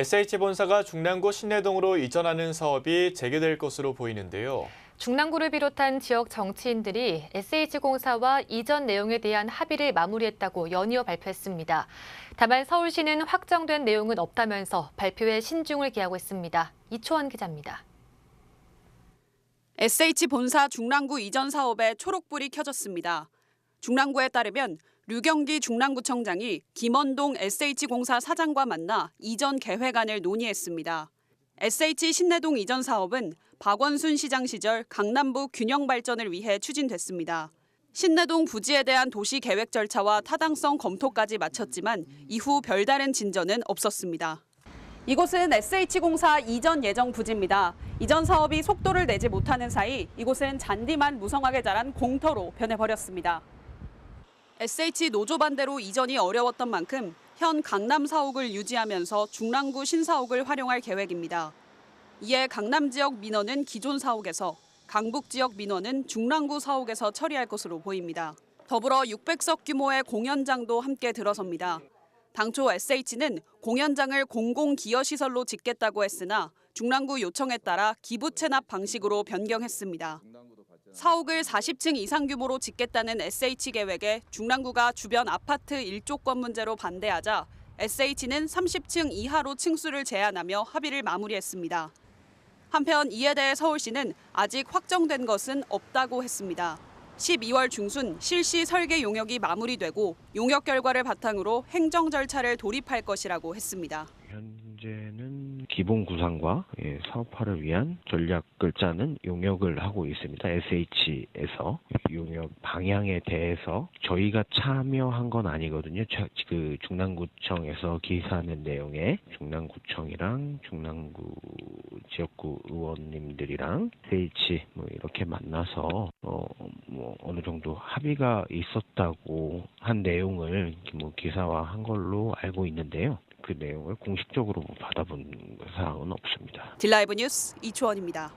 SH 본사가 중랑구 신내동으로 이전하는 사업이 재개될 것으로 보이는데요. 중랑구를 비롯한 지역 정치인들이 SH공사와 이전 내용에 대한 합의를 마무리했다고 연이어 발표했습니다. 다만 서울시는 확정된 내용은 없다면서 발표에 신중을 기하고 있습니다. 이초원 기자입니다. SH 본사 중랑구 이전 사업에 초록불이 켜졌습니다. 중랑구에 따르면 류경기 중랑구청장이 김원동 SH공사 사장과 만나 이전 계획안을 논의했습니다. SH 신내동 이전 사업은 박원순 시장 시절 강남부 균형 발전을 위해 추진됐습니다. 신내동 부지에 대한 도시 계획 절차와 타당성 검토까지 마쳤지만 이후 별다른 진전은 없었습니다. 이곳은 SH공사 이전 예정 부지입니다. 이전 사업이 속도를 내지 못하는 사이 이곳은 잔디만 무성하게 자란 공터로 변해버렸습니다. SH 노조 반대로 이전이 어려웠던 만큼 현 강남 사옥을 유지하면서 중랑구 신사옥을 활용할 계획입니다. 이에 강남 지역 민원은 기존 사옥에서 강북 지역 민원은 중랑구 사옥에서 처리할 것으로 보입니다. 더불어 600석 규모의 공연장도 함께 들어섭니다. 당초 SH는 공연장을 공공기여시설로 짓겠다고 했으나 중랑구 요청에 따라 기부 체납 방식으로 변경했습니다. 사옥을 40층 이상 규모로 짓겠다는 SH 계획에 중랑구가 주변 아파트 일조권 문제로 반대하자 SH는 30층 이하로 층수를 제한하며 합의를 마무리했습니다. 한편 이에 대해 서울시는 아직 확정된 것은 없다고 했습니다. 12월 중순 실시 설계 용역이 마무리되고 용역 결과를 바탕으로 행정 절차를 돌입할 것이라고 했습니다. 현재는 기본 구상과 예, 사업화를 위한 전략을 짜는 용역을 하고 있습니다. SH에서 용역 방향에 대해서 저희가 참여한 건 아니거든요. 저- 그 중랑구청에서 기사하는 내용에 중랑구청이랑 중랑구 지역구 의원님들이랑 SH 뭐 이렇게 만나서 어 뭐 어느 정도 합의가 있었다고 한 내용을 뭐 기사화한 걸로 알고 있는데요. 그 내용을 공식적으로 받아본 사항은 없습니다. 딜라이브 뉴스 이초원입니다.